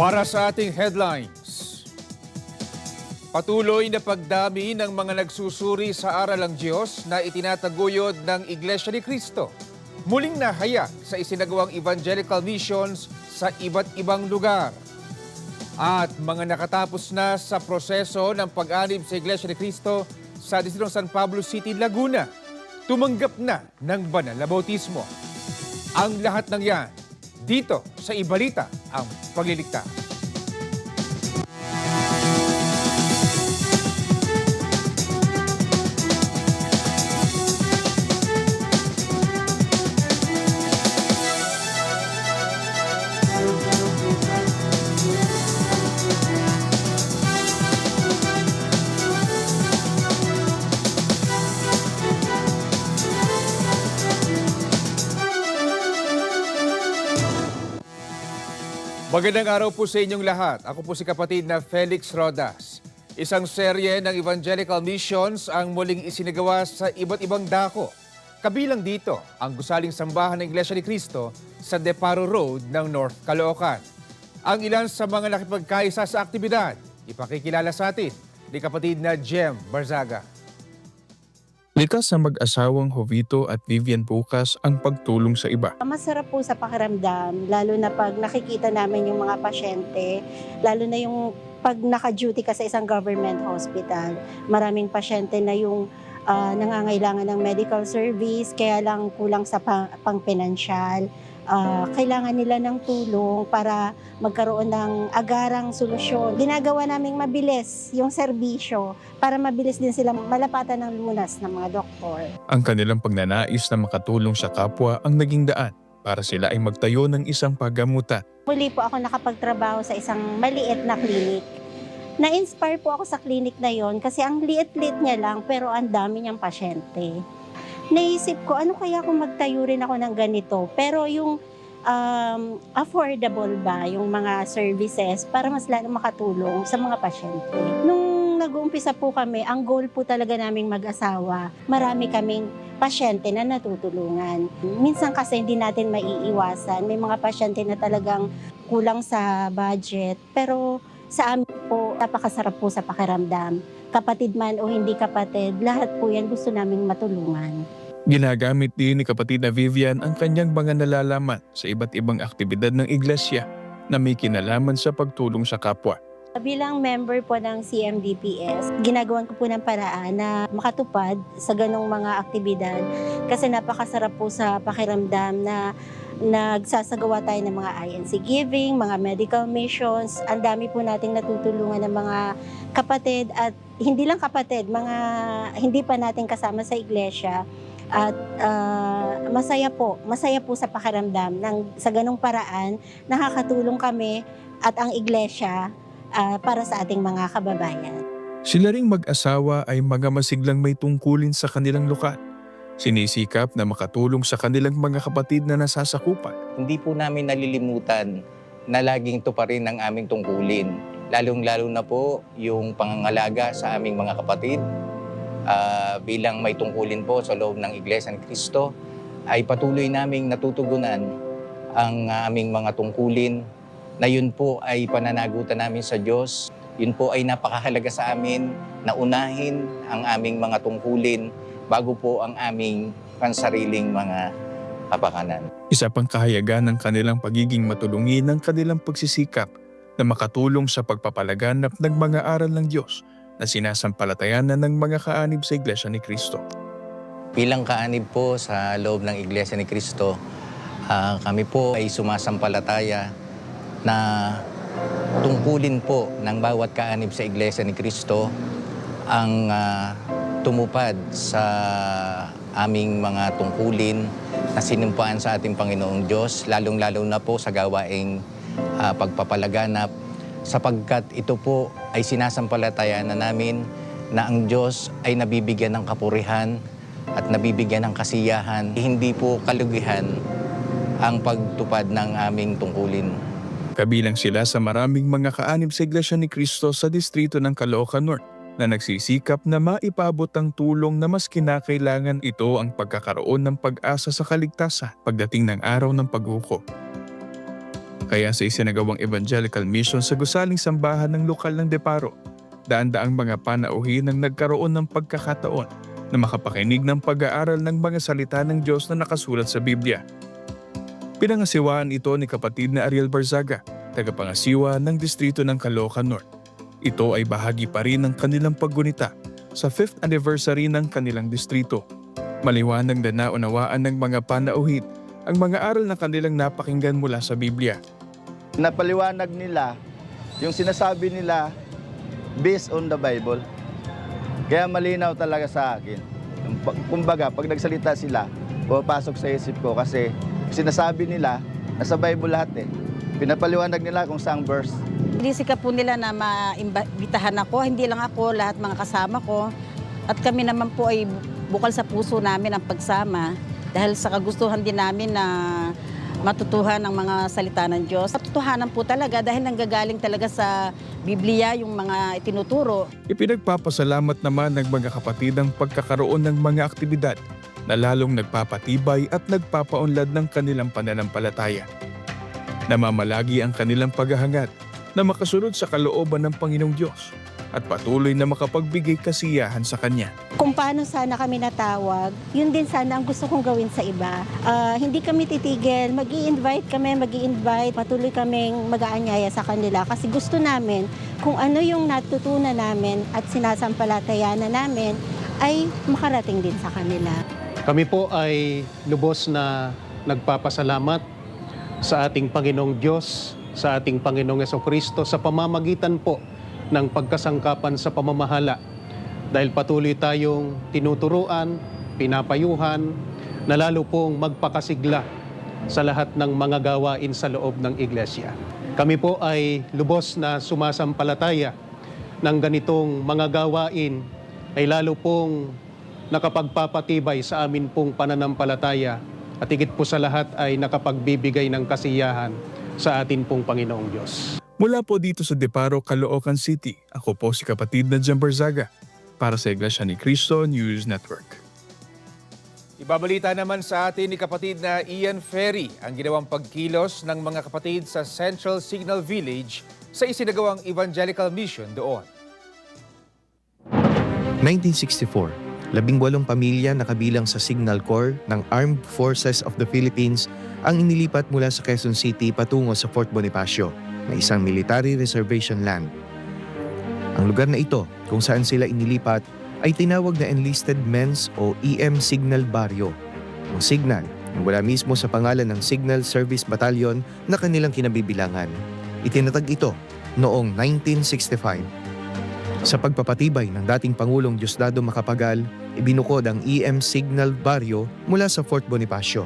Para sa ating headlines, patuloy na pagdami ng mga nagsusuri sa aral ng Diyos na itinataguyod ng Iglesia ni Cristo. Muling nahayag sa isinagawang evangelical missions sa iba't ibang lugar. At mga nakatapos na sa proseso ng pag-anib sa Iglesia ni Cristo sa Distrito San Pablo City, Laguna, tumanggap na ng banal na bautismo. Ang lahat ng yan, dito sa Ibalita ang Pagliligtas. Magandang araw po sa inyong lahat. Ako po si kapatid na Felix Rodas. Isang serye ng evangelical missions ang muling isinagawa sa iba't ibang dako. Kabilang dito ang gusaling sambahan ng Iglesia ni Cristo sa Deparo Road ng North Caloocan. Ang ilan sa mga nakipagkaisa sa aktibidad, ipakikilala sa atin ni kapatid na Jem Barzaga. Likas sa mag-asawang Jovito at Vivian Bukas ang pagtulong sa iba. Masarap po sa pakiramdam, lalo na pag nakikita namin yung mga pasyente, lalo na yung pag naka-duty ka sa isang government hospital. Maraming pasyente na yung ah, nangangailangan ng medical service, kaya lang kulang sa pang, pang-pinansyal. Ah, kailangan nila ng tulong para magkaroon ng agarang solusyon. Ginagawa naming mabilis yung serbisyo para mabilis din sila malapatan ng lunas ng mga doktor. Ang kanilang pagnanais na makatulong sa kapwa ang naging daan para sila ay magtayo ng isang paggamutan. Muli po ako nakapagtrabaho sa isang maliit na clinic. Na-inspire po ako sa clinic na yon kasi ang liit-liit niya lang pero ang dami niyang pasyente. Naisip ko, ano kaya kung magtayo rin ako ng ganito? Pero yung um, affordable ba yung mga services para mas lalo makatulong sa mga pasyente. Nung nag-uumpisa po kami, ang goal po talaga naming mag-asawa, marami kaming pasyente na natutulungan. Minsan kasi hindi natin maiiwasan. May mga pasyente na talagang kulang sa budget. Pero sa amin po, napakasarap po sa pakiramdam. Kapatid man o hindi kapatid, lahat po yan gusto naming matulungan. Ginagamit din ni kapatid na Vivian ang kanyang mga nalalaman sa iba't ibang aktibidad ng iglesia na may kinalaman sa pagtulong sa kapwa. Bilang member po ng CMDPS, ginagawan ko po ng paraan na makatupad sa ganong mga aktibidad kasi napakasarap po sa pakiramdam na nagsasagawa tayo ng mga INC giving, mga medical missions. Ang dami po nating natutulungan ng mga kapatid at hindi lang kapatid, mga hindi pa natin kasama sa iglesia. At ah, masaya po, masaya po sa pakiramdam ng sa ganong paraan nakakatulong kami at ang iglesia ah, para sa ating mga kababayan. Sila ring mag-asawa ay mga masiglang may tungkulin sa kanilang lugar. Sinisikap na makatulong sa kanilang mga kapatid na nasasakupan. hindi po namin nalilimutan na laging tuparin ang aming tungkulin. Lalong-lalo na po yung pangangalaga sa aming mga kapatid. Ah, bilang may tungkulin po sa loob ng Iglesia ni Cristo, ay patuloy naming natutugunan ang aming mga tungkulin na yun po ay pananagutan namin sa Diyos. Yun po ay napakahalaga sa amin na unahin ang aming mga tungkulin bago po ang aming pansariling mga kapakanan. Isa pang kahayagan ng kanilang pagiging matulungin ng kanilang pagsisikap na makatulong sa pagpapalaganap ng mga aral ng Diyos na sinasampalatayanan ng mga kaanib sa Iglesia ni Cristo. Bilang kaanib po sa loob ng Iglesia ni Cristo, ah, kami po ay sumasampalataya na tungkulin po ng bawat kaanib sa Iglesia ni Cristo ang ah, tumupad sa aming mga tungkulin na sinumpaan sa ating Panginoong Diyos, lalong-lalo na po sa gawaing ah, pagpapalaganap sapagkat ito po ay sinasampalataya na namin na ang Diyos ay nabibigyan ng kapurihan at nabibigyan ng kasiyahan. Hindi po kalugihan ang pagtupad ng aming tungkulin. Kabilang sila sa maraming mga kaanib sa Iglesia ni Cristo sa distrito ng Caloocan North na nagsisikap na maipabot ang tulong na mas kinakailangan ito ang pagkakaroon ng pag-asa sa kaligtasan pagdating ng araw ng paghuko. Kaya sa isinagawang evangelical mission sa gusaling sambahan ng lokal ng Deparo, daan-daang mga panauhin ang nagkaroon ng pagkakataon na makapakinig ng pag-aaral ng mga salita ng Diyos na nakasulat sa Biblia. Pinangasiwaan ito ni kapatid na Ariel Barzaga, tagapangasiwa ng distrito ng Caloocan North. Ito ay bahagi pa rin ng kanilang paggunita sa 5th anniversary ng kanilang distrito. Maliwanag na naunawaan ng mga panauhin ang mga aral na kanilang napakinggan mula sa Biblia. Napaliwanag nila yung sinasabi nila based on the Bible. Kaya malinaw talaga sa akin. Kumbaga, pag nagsalita sila, pumapasok sa isip ko kasi sinasabi nila, nasa Bible lahat eh. Pinapaliwanag nila kung saang verse. Sinisika po nila na maimbitahan ako, hindi lang ako, lahat mga kasama ko. At kami naman po ay bukal sa puso namin ang pagsama dahil sa kagustuhan din namin na matutuhan ang mga salita ng Diyos. Matutuhanan po talaga dahil nanggagaling talaga sa Biblia yung mga itinuturo. Ipinagpapasalamat naman ng mga kapatid ang pagkakaroon ng mga aktibidad na lalong nagpapatibay at nagpapaunlad ng kanilang pananampalataya. Namamalagi ang kanilang paghahangad na makasunod sa kalooban ng Panginoong Diyos at patuloy na makapagbigay kasiyahan sa Kanya. Kung paano sana kami natawag, yun din sana ang gusto kong gawin sa iba. Ah, hindi kami titigil, mag invite kami, mag invite patuloy kaming mag-aanyaya sa kanila kasi gusto namin kung ano yung natutunan namin at sinasampalatayanan namin ay makarating din sa kanila. Kami po ay lubos na nagpapasalamat sa ating Panginoong Diyos, sa ating Panginoong Yeso Kristo sa pamamagitan po ng pagkasangkapan sa pamamahala. Dahil patuloy tayong tinuturuan, pinapayuhan, na lalo pong magpakasigla sa lahat ng mga gawain sa loob ng iglesia. Kami po ay lubos na sumasampalataya ng ganitong mga gawain ay lalo pong nakapagpapatibay sa amin pong pananampalataya at higit po sa lahat ay nakapagbibigay ng kasiyahan sa atin pong Panginoong Diyos. Mula po dito sa Deparo, Caloocan City, ako po si kapatid na Jan Barzaga para sa Iglesia ni Cristo News Network. Ibabalita naman sa atin ni kapatid na Ian Ferry ang ginawang pagkilos ng mga kapatid sa Central Signal Village sa isinagawang evangelical mission doon. 1964, labing walong pamilya na kabilang sa Signal Corps ng Armed Forces of the Philippines ang inilipat mula sa Quezon City patungo sa Fort Bonifacio na isang military reservation land. Ang lugar na ito kung saan sila inilipat ay tinawag na Enlisted Men's o EM Signal Barrio. Ang signal na wala mismo sa pangalan ng Signal Service Battalion na kanilang kinabibilangan. Itinatag ito noong 1965 sa pagpapatibay ng dating Pangulong Diosdado Macapagal, ibinukod ang EM Signal Barrio mula sa Fort Bonifacio.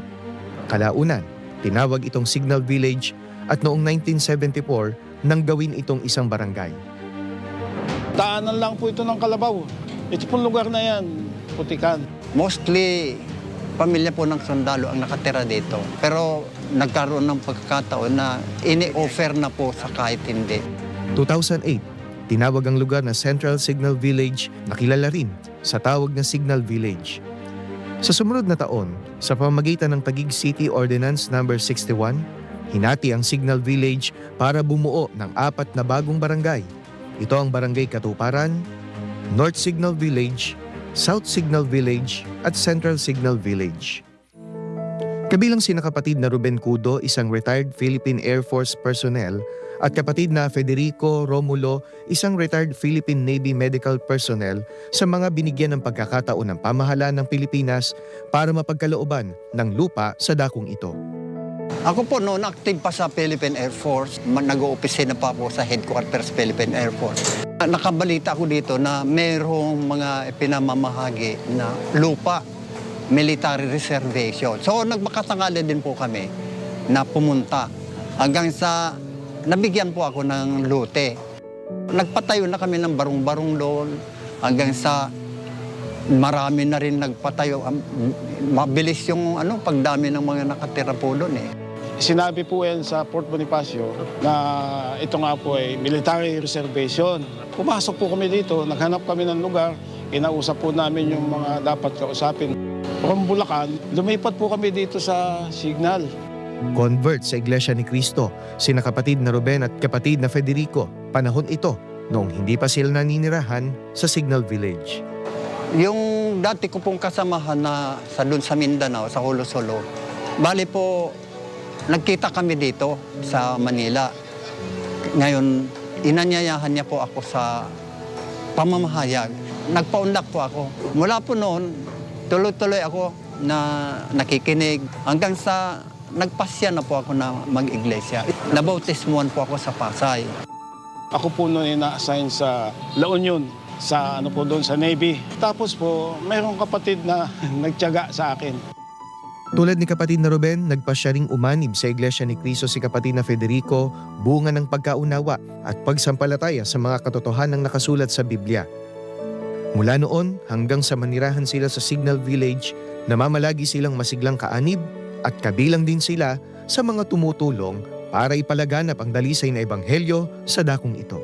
Kalaunan, tinawag itong Signal Village at noong 1974 nang gawin itong isang barangay. Daanan lang po ito ng Kalabaw. Ito pong lugar na yan, Putikan. Mostly, pamilya po ng sundalo ang nakatira dito. Pero nagkaroon ng pagkakataon na ini-offer na po sa kahit hindi. 2008, tinawag ang lugar na Central Signal Village na kilala rin sa tawag na Signal Village. Sa sumunod na taon, sa pamamagitan ng Taguig City Ordinance No. 61, hinati ang Signal Village para bumuo ng apat na bagong barangay. Ito ang Barangay Katuparan, North Signal Village, South Signal Village at Central Signal Village. Kabilang sina kapatid na Ruben Cudo, isang retired Philippine Air Force personnel, at kapatid na Federico Romulo, isang retired Philippine Navy medical personnel sa mga binigyan ng pagkakataon ng pamahalaan ng Pilipinas para mapagkalooban ng lupa sa dakong ito. Ako po noon active pa sa Philippine Air Force. Nag-oopisina pa po sa headquarters Philippine Air Force. Nakabalita ako dito na mayroong mga pinamamahagi na lupa, military reservation. So nagmakatangali din po kami na pumunta hanggang sa nabigyan po ako ng lute. Nagpatayo na kami ng barong-barong doon hanggang sa marami na rin nagpatayo. Mabilis yung ano, pagdami ng mga nakatira po doon eh. Sinabi po yan sa Fort Bonifacio na ito nga po ay military reservation. Pumasok po kami dito, naghanap kami ng lugar, kinausap po namin yung mga dapat kausapin. From Bulacan, lumipat po kami dito sa Signal. Convert sa Iglesia ni Cristo, sina kapatid na Ruben at kapatid na Federico, panahon ito noong hindi pa sila naninirahan sa Signal Village. Yung dati ko pong kasamahan na sa doon sa Mindanao, sa Hulo-Solo, bali po, nagkita kami dito sa Manila. Ngayon, inanyayahan niya po ako sa pamamahayag. Nagpaunlak po ako. Mula po noon, tuloy-tuloy ako na nakikinig hanggang sa nagpasya na po ako na mag-iglesia. Nabautismuhan po ako sa Pasay. Ako po noon ay na-assign sa La Union, sa ano po doon sa Navy. Tapos po, mayroong kapatid na nagtiyaga sa akin. Tulad ni kapatid na Ruben, nagpasya ring umanib sa Iglesia ni Cristo si kapatid na Federico, bunga ng pagkaunawa at pagsampalataya sa mga katotohanang nakasulat sa Biblia. Mula noon hanggang sa manirahan sila sa Signal Village, namamalagi silang masiglang kaanib at kabilang din sila sa mga tumutulong para ipalaganap ang dalisay na ebanghelyo sa dakong ito.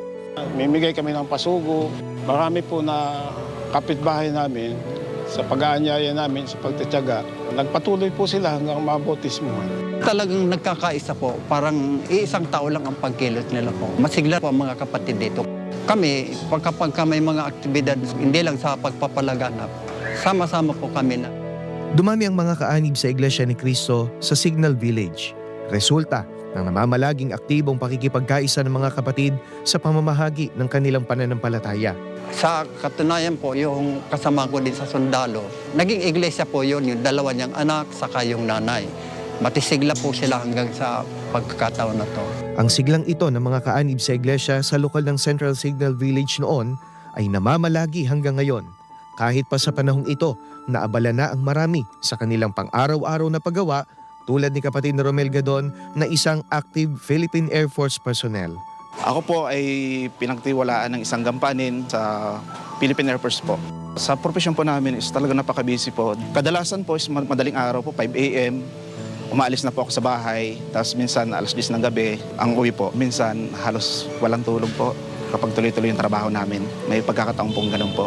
Mimigay kami ng pasugo. Marami po na kapitbahay namin sa pag-aanyaya namin sa pagtityaga. Nagpatuloy po sila hanggang mabautismuhan. Talagang nagkakaisa po, parang iisang tao lang ang pagkilot nila po. Masigla po ang mga kapatid dito. Kami, pag kapag ka may mga aktibidad, hindi lang sa pagpapalaganap, sama-sama po kami na Dumami ang mga kaanib sa Iglesia ni Cristo sa Signal Village. Resulta ng namamalaging aktibong pakikipagkaisa ng mga kapatid sa pamamahagi ng kanilang pananampalataya. Sa katunayan po, yung kasama ko din sa sundalo, naging iglesia po yun, yung dalawa niyang anak, saka yung nanay. Matisigla po sila hanggang sa pagkakataon na to. Ang siglang ito ng mga kaanib sa iglesia sa lokal ng Central Signal Village noon ay namamalagi hanggang ngayon. Kahit pa sa panahong ito, naabala na ang marami sa kanilang pang-araw-araw na paggawa tulad ni kapatid na Romel Gadon na isang active Philippine Air Force personnel. Ako po ay pinagtiwalaan ng isang gampanin sa Philippine Air Force po. Sa profesyon po namin is talaga napaka-busy po. Kadalasan po is ma- madaling araw po, 5 a.m. Umaalis na po ako sa bahay, tapos minsan alas 10 ng gabi, ang uwi po. Minsan halos walang tulog po kapag tuloy-tuloy yung trabaho namin. May pagkakataon pong ganun po.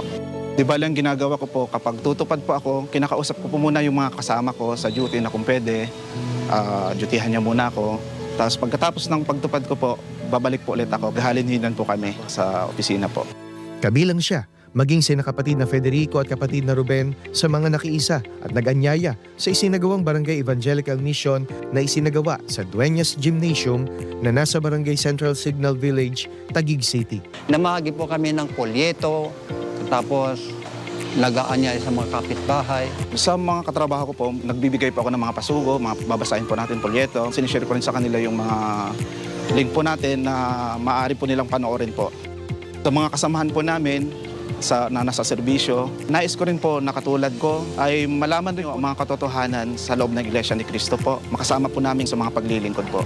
Di ba lang ginagawa ko po kapag tutupad po ako, kinakausap ko po muna yung mga kasama ko sa duty na kung pwede, uh, dutyhan niya muna ako. Tapos pagkatapos ng pagtupad ko po, babalik po ulit ako. Halinhinan po kami sa opisina po. Kabilang siya, maging sina kapatid na Federico at kapatid na Ruben sa mga nakiisa at nag-anyaya sa isinagawang Barangay Evangelical Mission na isinagawa sa Dueñas Gymnasium na nasa Barangay Central Signal Village, Taguig City. Namahagi po kami ng polyeto, tapos lagaan niya sa mga kapitbahay. Sa mga katrabaho ko po, nagbibigay po ako ng mga pasugo, mga babasahin po natin polyeto. Sinishare ko rin sa kanila yung mga link po natin na maaari po nilang panoorin po. Sa mga kasamahan po namin, sa, na nasa serbisyo, nais ko rin po na katulad ko ay malaman rin ang mga katotohanan sa loob ng Iglesia ni Cristo po. Makasama po namin sa mga paglilingkod po.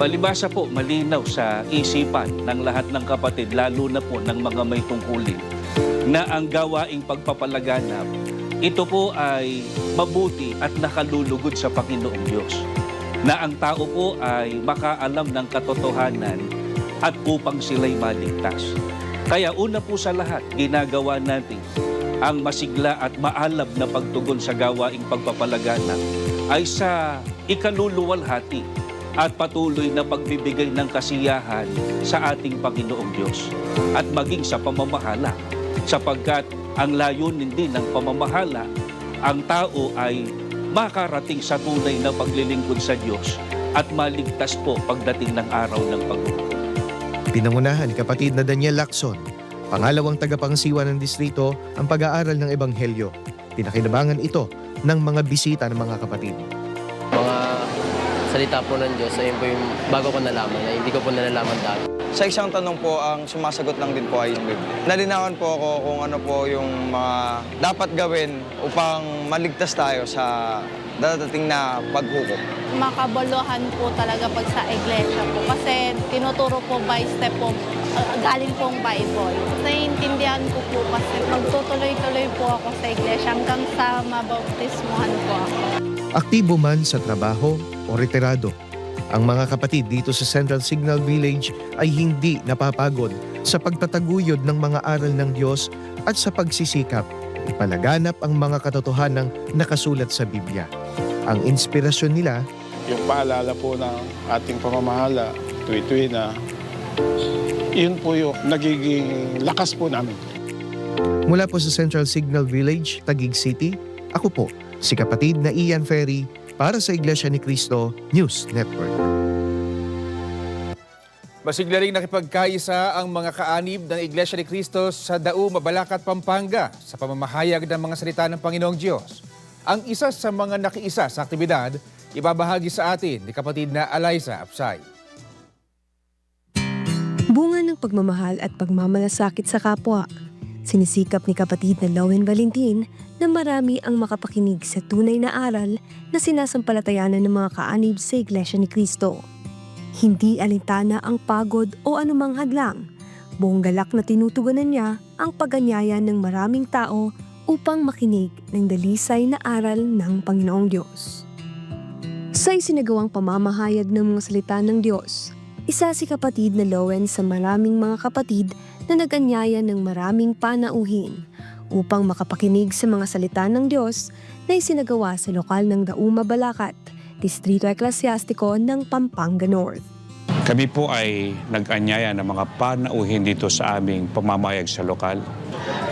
Palibasa po, malinaw sa isipan ng lahat ng kapatid, lalo na po ng mga may tungkulin, na ang gawaing pagpapalaganap, ito po ay mabuti at nakalulugod sa Panginoong Diyos. Na ang tao po ay makaalam ng katotohanan at upang sila'y maligtas. Kaya una po sa lahat, ginagawa natin ang masigla at maalab na pagtugon sa gawaing pagpapalaganap ay sa ikaluluwalhati at patuloy na pagbibigay ng kasiyahan sa ating Panginoong Diyos at maging sa pamamahala sapagkat ang layunin din ng pamamahala ang tao ay makarating sa tunay na paglilingkod sa Diyos at maligtas po pagdating ng araw ng paghukom. Pinangunahan kapatid na Daniel Lacson, pangalawang tagapangsiwa ng distrito ang pag-aaral ng Ebanghelyo. Pinakinabangan ito ng mga bisita ng mga kapatid. Salita po ng Diyos, ayun po yung bago ko nalaman na hindi ko po nalalaman dati. Sa isang tanong po, ang sumasagot lang din po ay yung Biblia. Nalinawan po ako kung ano po yung mga dapat gawin upang maligtas tayo sa dadating na paghukom. makabuluhan po talaga pag sa iglesia po. Kasi tinuturo po by step po, uh, galing pong Bible. Naiintindihan ko po kasi magtutuloy-tuloy po ako sa iglesia hanggang sa mabautismuhan po ako. Aktibo man sa trabaho o retirado, ang mga kapatid dito sa Central Signal Village ay hindi napapagod sa pagtataguyod ng mga aral ng Diyos at sa pagsisikap ipalaganap ang mga katotohanang nakasulat sa Biblia. Ang inspirasyon nila, yung paalala po ng ating pamamahala, tuwi-tuwi na, yun po yung nagiging lakas po namin. Mula po sa Central Signal Village, Taguig City, ako po, si kapatid na Ian Ferry para sa Iglesia ni Cristo News Network. Masigla ring nakipagkaisa ang mga kaanib ng Iglesia ni Cristo sa Dao, Mabalacat, Pampanga sa pamamahayag ng mga salita ng Panginoong Diyos. Ang isa sa mga nakiisa sa aktibidad, ibabahagi sa atin ni kapatid na Eliza Apsay. Bunga ng pagmamahal at pagmamalasakit sa kapwa. Sinisikap ni kapatid na Lowen Valentin na marami ang makapakinig sa tunay na aral na sinasampalatayanan ng mga kaanib sa Iglesia ni Cristo. Hindi alintana ang pagod o anumang hadlang. Buong galak na tinutugunan niya ang paganyaya ng maraming tao upang makinig ng dalisay na aral ng Panginoong Diyos. Sa isinagawang pamamahayag ng mga salita ng Diyos, isa si kapatid na Lowen sa maraming mga kapatid na naganyaya ng maraming panauhin upang makapakinig sa mga salita ng Diyos na isinagawa sa lokal ng Dauma Balacat, Distrito Eklesyastiko ng Pampanga North. Kami po ay nag-anyaya ng mga panauhin dito sa aming pamamayag sa lokal.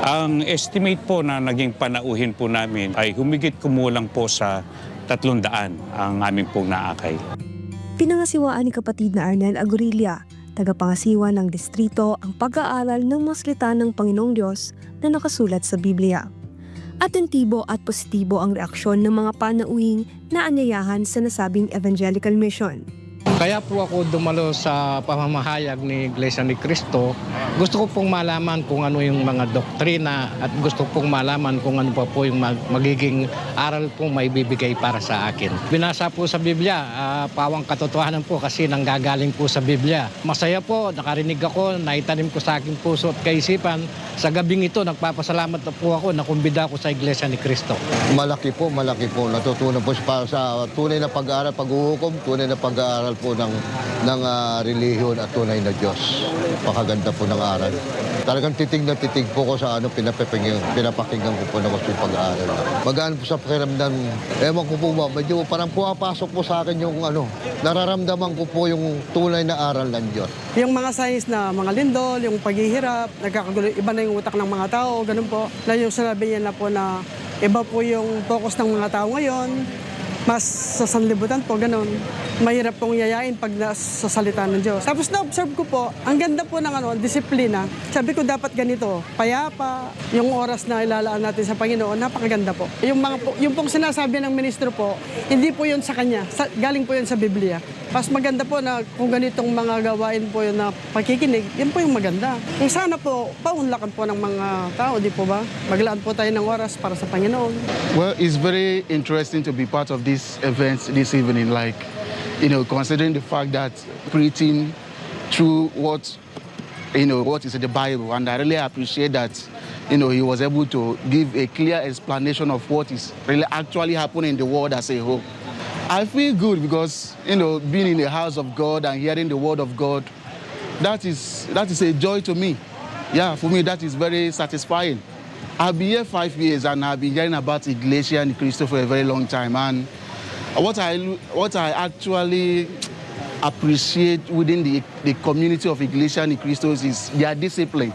Ang estimate po na naging panauhin po namin ay humigit kumulang po sa 300 ang aming pong naakay. Pinangasiwaan ni kapatid na Arnel Agurilla, tagapangasiwa ng distrito ang pag-aaral ng mga salita ng Panginoong Diyos na nakasulat sa Biblia. Atentibo at positibo ang reaksyon ng mga panauhing na anyayahan sa nasabing evangelical mission. Kaya po ako dumalo sa pamamahayag ni Iglesia ni Cristo. Gusto ko pong malaman kung ano yung mga doktrina at gusto pong malaman kung ano pa po yung mag- magiging aral pong may bibigay para sa akin. Binasa po sa Biblia, ah, pawang katotohanan po kasi nanggagaling po sa Biblia. Masaya po, nakarinig ako, naitanim ko sa aking puso at kaisipan. Sa gabing ito, nagpapasalamat na po ako na kumbida ako sa Iglesia ni Cristo. Malaki po, malaki po. Natutunan po para sa tunay na pag-aaral, pag-uhukom, tunay na pag-aaral po ng, ng ah, relihiyon at tunay na Diyos. Pakaganda po ng aral. Talagang titig na titig po ko sa ano, pinapapinggan, pinapakinggan ko po ng gusto yung pag-aaral. Magaan po sa pakiramdam, ewan ko po ba, medyo parang pumapasok po sa akin yung ano, nararamdaman ko po yung tunay na aral ng Diyos. Yung mga signs na mga lindol, yung paghihirap, nagkakagulo, iba na yung utak ng mga tao, ganun po. Na yung sinabi niya na po na iba po yung focus ng mga tao ngayon, mas sa sanlibutan po, ganun. Mahirap pong yayain pag nasa salita ng Diyos. Tapos na-observe ko po, ang ganda po ng ano, disiplina. Sabi ko dapat ganito, payapa, yung oras na ilalaan natin sa Panginoon, napakaganda po. Yung, mga po, yung pong sinasabi ng ministro po, hindi po yun sa kanya, sa, galing po yun sa Biblia. Mas maganda po na kung ganitong mga gawain po yun na pakikinig, yun po yung maganda. Kung sana po, paunlakan po ng mga tao, di po ba? Maglaan po tayo ng oras para sa Panginoon. Well, it's very interesting to be part of this event this evening, like, you know, considering the fact that preaching through what, you know, what is in the Bible. And I really appreciate that, you know, he was able to give a clear explanation of what is really actually happening in the world as a whole. I feel good because, you know, being in the house of God and hearing the word of God, that is, that is a joy to me. Yeah, for me, that is very satisfying. I've been here five years and I've been hearing about Iglesia and Cristo for a very long time. And what I, what I actually appreciate within the, the community of Iglesia and Christos is their discipline.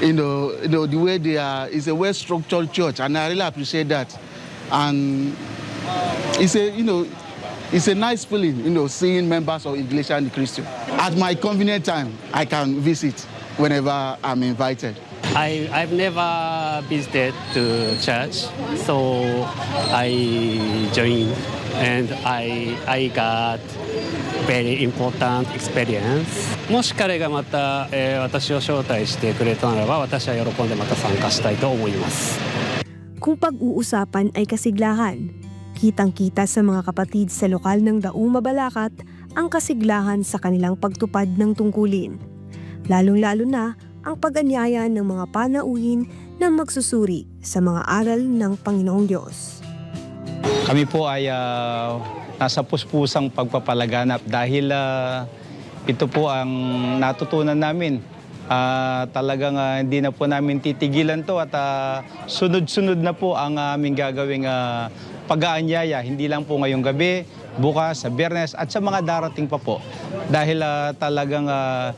You know, you know, the way they are, it's a well-structured church, and I really appreciate that. And it's a, you know, it's a nice feeling, you know, seeing members of Iglesia and Christo. At my convenient time, I can visit whenever I'm invited. I, I've never visited to church, so I joined and I, I got very important experience. もし彼がまた、えー私を招待してくれたならば私は喜んでまた参加したいと思います。 Kung pag-uusapan ay kasiglahan, kitang-kita sa mga kapatid sa lokal ng Dauma Balacat ang kasiglahan sa kanilang pagtupad ng tungkulin. Lalong-lalo na ang pag-anyaya ng mga panauhin na magsusuri sa mga aral ng Panginoong Diyos. Kami po ay ah, nasa puspusang pagpapalaganap dahil ah, ito po ang natutunan namin. Ah, talagang ah, hindi na po namin titigilan to at ah, sunod-sunod na po ang aming gagawing ah, pag-aanyaya. Hindi lang po ngayong gabi, bukas, sa biyernes at sa mga darating pa po. Dahil ah, talagang ah,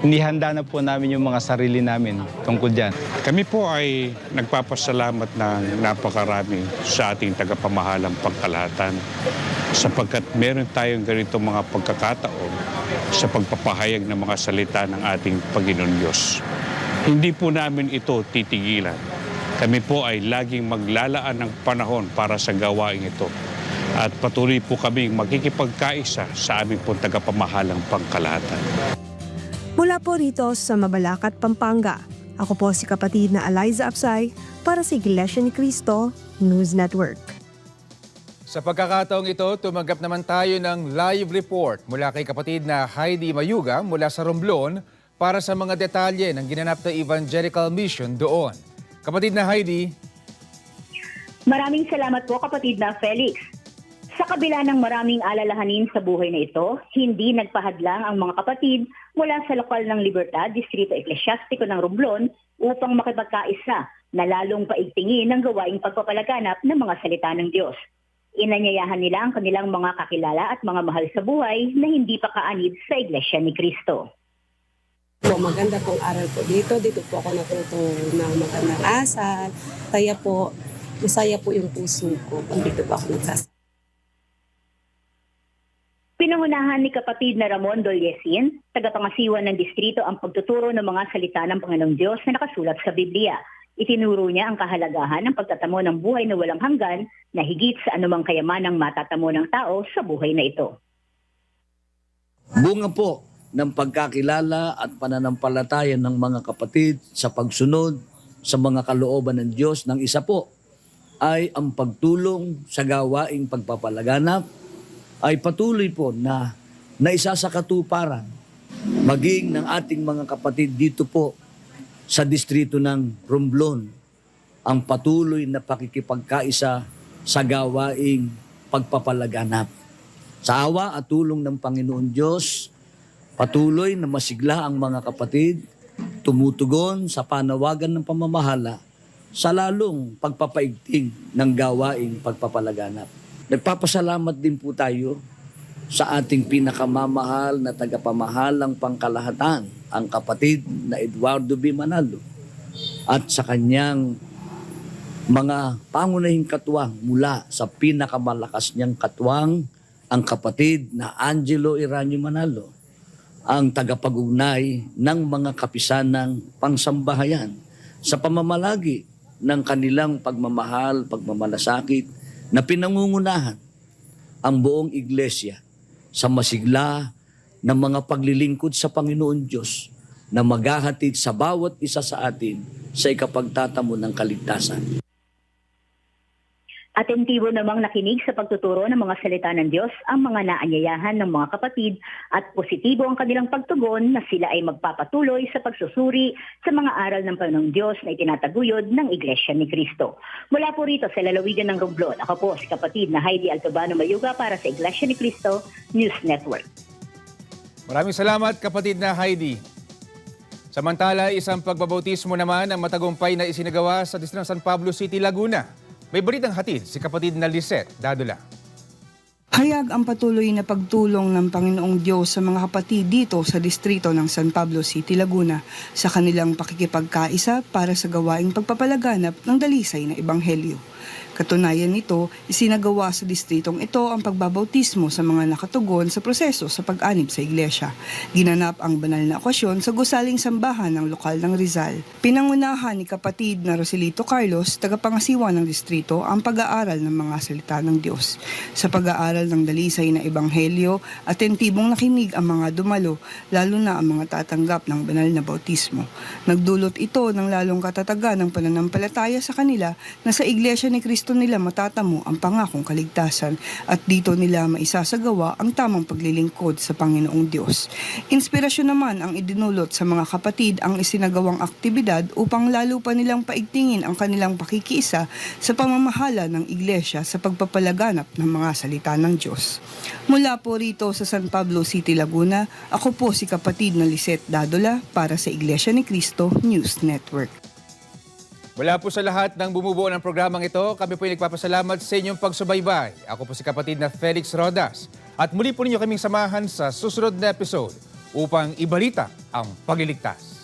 inihanda na po namin yung mga sarili namin tungkol dyan. Kami po ay nagpapasalamat ng napakarami sa ating tagapamahalang pangkalahatan sapagkat meron tayong ganito mga pagkakataon sa pagpapahayag ng mga salita ng ating Panginoon Diyos. Hindi po namin ito titigilan. Kami po ay laging maglalaan ng panahon para sa gawain ito. At patuloy po kaming makikipagkaisa sa aming pong tagapamahalang pangkalahatan. Mula po rito sa Mabalacat, Pampanga, ako po si kapatid na Eliza Apsay para sa Iglesia ni Cristo News Network. Sa pagkakataong ito, tumanggap naman tayo ng live report mula kay kapatid na Heidi Mayuga mula sa Romblon para sa mga detalye ng ginanap na evangelical mission doon. Kapatid na Heidi, Maraming salamat po kapatid na Felix. Sa kabila ng maraming alalahanin sa buhay na ito, hindi nagpahadlang ang mga kapatid mula sa lokal ng Libertad, Distrito Eklesiastiko ng Romblon upang makipagkaisa na lalong paigtingin ng gawaing pagpapalaganap ng mga salita ng Diyos. Inanyayahan nila ang kanilang mga kakilala at mga mahal sa buhay na hindi pa kaanib sa Iglesia ni Cristo. Po, maganda pong aral po dito. Dito po ako natuto ng magandang asal. Kaya po, masaya po yung puso ko kung dito po ako nagsas. Pinangunahan ni kapatid na Ramon Dolyesin, tagapangasiwa ng distrito ang pagtuturo ng mga salita ng Panginoong Diyos na nakasulat sa Biblia. Itinuro niya ang kahalagahan ng pagtatamo ng buhay na walang hanggan na higit sa anumang kayamanang matatamo ng tao sa buhay na ito. Bunga po ng pagkakilala at pananampalataya ng mga kapatid sa pagsunod sa mga kalooban ng Diyos ng isa po ay ang pagtulong sa gawaing pagpapalaganap ay patuloy po na naisa sa katuparan maging ng ating mga kapatid dito po sa distrito ng Romblon ang patuloy na pakikipagkaisa sa gawaing pagpapalaganap. Sa awa at tulong ng Panginoon Diyos, patuloy na masigla ang mga kapatid, tumutugon sa panawagan ng pamamahala sa lalong pagpapaigting ng gawaing pagpapalaganap. Nagpapasalamat din po tayo sa ating pinakamamahal na tagapamahalang pangkalahatan, ang kapatid na Eduardo B. Manalo, at sa kanyang mga pangunahing katuwang mula sa pinakamalakas niyang katuwang, ang kapatid na Angelo Iranyo Manalo, ang tagapag-ugnay ng mga kapisanang pangsambahayan sa pamamalagi ng kanilang pagmamahal, pagmamalasakit na pinangungunahan ang buong iglesia sa masigla ng mga paglilingkod sa Panginoon Diyos na maghahatid sa bawat isa sa atin sa ikapagtatamo ng kaligtasan. Atentibo namang nakinig sa pagtuturo ng mga salita ng Diyos ang mga naanyayahan ng mga kapatid at positibo ang kanilang pagtugon na sila ay magpapatuloy sa pagsusuri sa mga aral ng Panginoong Diyos na itinataguyod ng Iglesia ni Cristo. Mula po rito sa lalawigan ng Romblon, ako po si kapatid na Heidi Altobano Mayuga para sa Iglesia ni Cristo News Network. maraming salamat kapatid na Heidi. Samantala, isang pagbabautismo naman ang matagumpay na isinagawa sa Distrito ng San Pablo City, Laguna. May balitang hatid si kapatid na Lisette Dadula. Hayag ang patuloy na pagtulong ng Panginoong Diyos sa mga kapatid dito sa distrito ng San Pablo City, Laguna sa kanilang pakikipagkaisa para sa gawaing pagpapalaganap ng dalisay na ebanghelyo. Katunayan nito, isinagawa sa distritong ito ang pagbabautismo sa mga nakatugon sa proseso sa pag-anib sa iglesia. Ginanap ang banal na okasyon sa gusaling sambahan ng lokal ng Rizal. Pinangunahan ni kapatid na Roselito Carlos, tagapangasiwa ng distrito, ang pag-aaral ng mga salita ng Diyos. Sa pag-aaral ng dalisay na ebanghelyo, atentibong nakinig ang mga dumalo, lalo na ang mga tatanggap ng banal na bautismo. Nagdulot ito ng lalong katatagan ng pananampalataya sa kanila na sa iglesia ni Kristo nila matatamo ang pangakong kaligtasan at dito nila maisasagawa ang tamang paglilingkod sa Panginoong Diyos. Inspirasyon naman ang idinulot sa mga kapatid ang isinagawang aktibidad upang lalo pa nilang paigtingin ang kanilang pakikiisa sa pamamahala ng iglesia sa pagpapalaganap ng mga salita ng Diyos. Mula po rito sa San Pablo City, Laguna, ako po si kapatid na Lisette Dadola para sa Iglesia ni Cristo News Network. Mula po sa lahat ng bumubuo ng programang ito, kami po ay nagpapasalamat sa inyong pagsubaybay. Ako po si kapatid na Felix Rodas. At muli po ninyo kaming samahan sa susunod na episode upang ibalita ang pagliligtas.